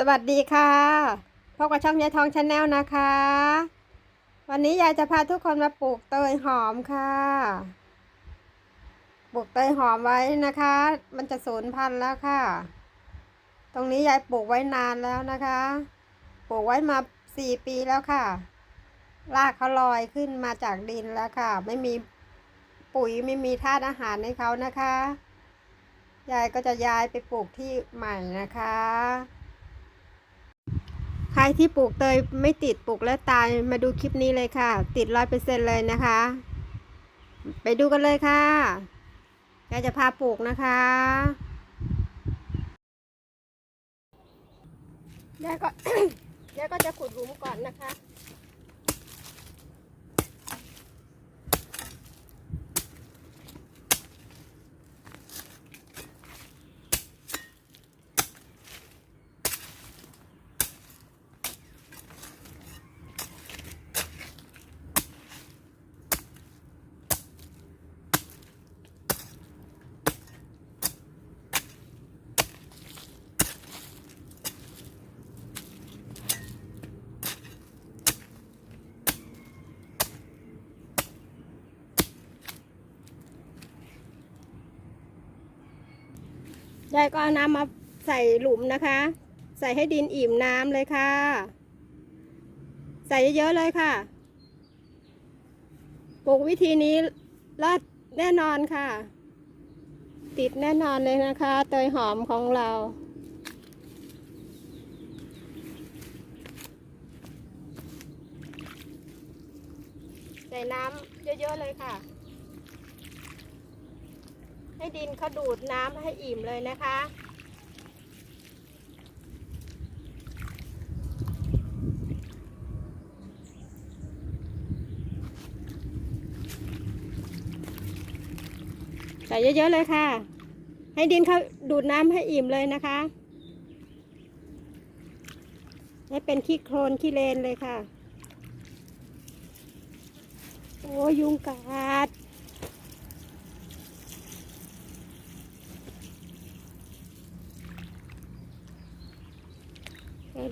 สวัสดีค่ะพบกับช่องยายทองชาแนลนะคะ วันนี้ยายจะพาทุกคนมาปลูกเตยหอมค่ะ ปลูกเตยหอมไว้นะคะ มันจะสูญพันธุ์แล้วค่ะ ตรงนี้ยายปลูกไว้นานแล้วนะคะ ปลูกไว้มาสี่ปีแล้วค่ะ รากเขาลอยขึ้นมาจากดินแล้วค่ะ ไม่มีปุ๋ยไม่มีธาตุอาหารให้เขานะคะ ยายก็จะย้ายไปปลูกที่ใหม่นะคะ ที่ปลูกเตยไม่ติดปลูกแล้วตายมาดูคลิปนี้เลยค่ะ ติดร้อยเปอร์เซ็นเลยนะคะ ไปดูกันเลยค่ะแกจะพาปลูกนะคะยายก็ยายก็จะขุดหลุมก่อนนะคะ ยายก็เอาน้ำมาใส่หลุมนะคะ ใส่ให้ดินอิ่มน้ำเลยค่ะ ใส่เยอะๆเลยค่ะ ปลูกวิธีนี้รอดแน่นอนค่ะ ติดแน่นอนเลยนะคะ เตยหอมของเราใส่น้ำเยอะๆเลยค่ะ ให้ดินเขาดูดน้ำให้อิ่มเลยนะคะใส่เยอะๆเลยค่ะ ให้ดินเขาดูดน้ำให้อิ่มเลยนะคะ ให้เป็นขี้โคลนขี้เลนเลยค่ะ โอ้ยยุงกัด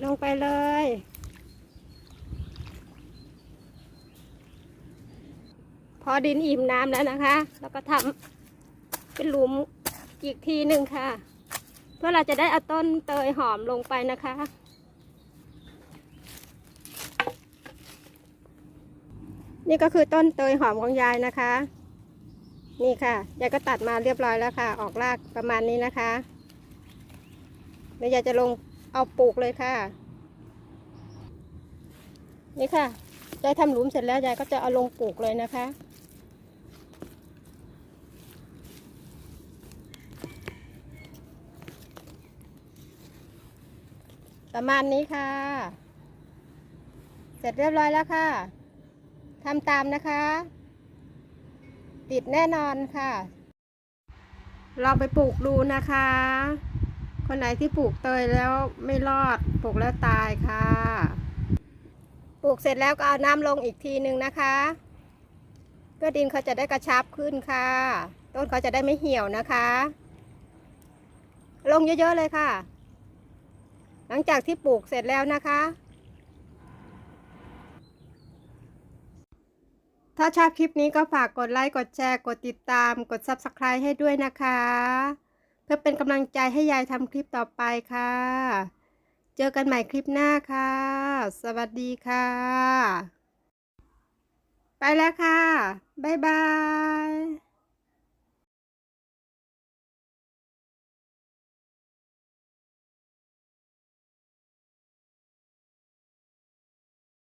ลงไปเลย พอดินอิ่มน้ำแล้วนะคะ แล้วก็ทำเป็นหลุมอีกทีหนึ่งค่ะ เพื่อเราจะได้เอาต้นเตยหอมลงไปนะคะ นี่ก็คือต้นเตยหอมของยายนะคะ นี่ค่ะยายก็ตัดมาเรียบร้อยแล้วค่ะ ออกรากประมาณนี้นะคะแล้วยายจะลง เอาปลูกเลยค่ะ นี่ค่ะยายทำหลุมเสร็จแล้วยายก็จะเอาลงปลูกเลยนะคะ ประมาณนี้ค่ะ เสร็จเรียบร้อยแล้วค่ะทำตามนะคะ ติดแน่นอนค่ะลองไปปลูกดูนะคะ คนไหนที่ปลูกเตยแล้วไม่รอดปลูกแล้วตายค่ะ ปลูกเสร็จแล้วก็เอาน้ำลงอีกทีหนึ่งนะคะ เพื่อดินเขาจะได้กระชับขึ้นค่ะ ต้นเขาจะได้ไม่เหี่ยวนะคะ ลงเยอะๆเลยค่ะ หลังจากที่ปลูกเสร็จแล้วนะคะ ถ้าชอบคลิปนี้ก็ฝากกดไลค์ กดแชร์ กดติดตาม กด Subscribe ให้ด้วยนะคะ เพื่อเป็นกำลังใจให้ยายทำคลิปต่อไปค่ะ เจอกันใหม่คลิปหน้าค่ะ สวัสดีค่ะ ไปแล้วค่ะ บ๊ายบาย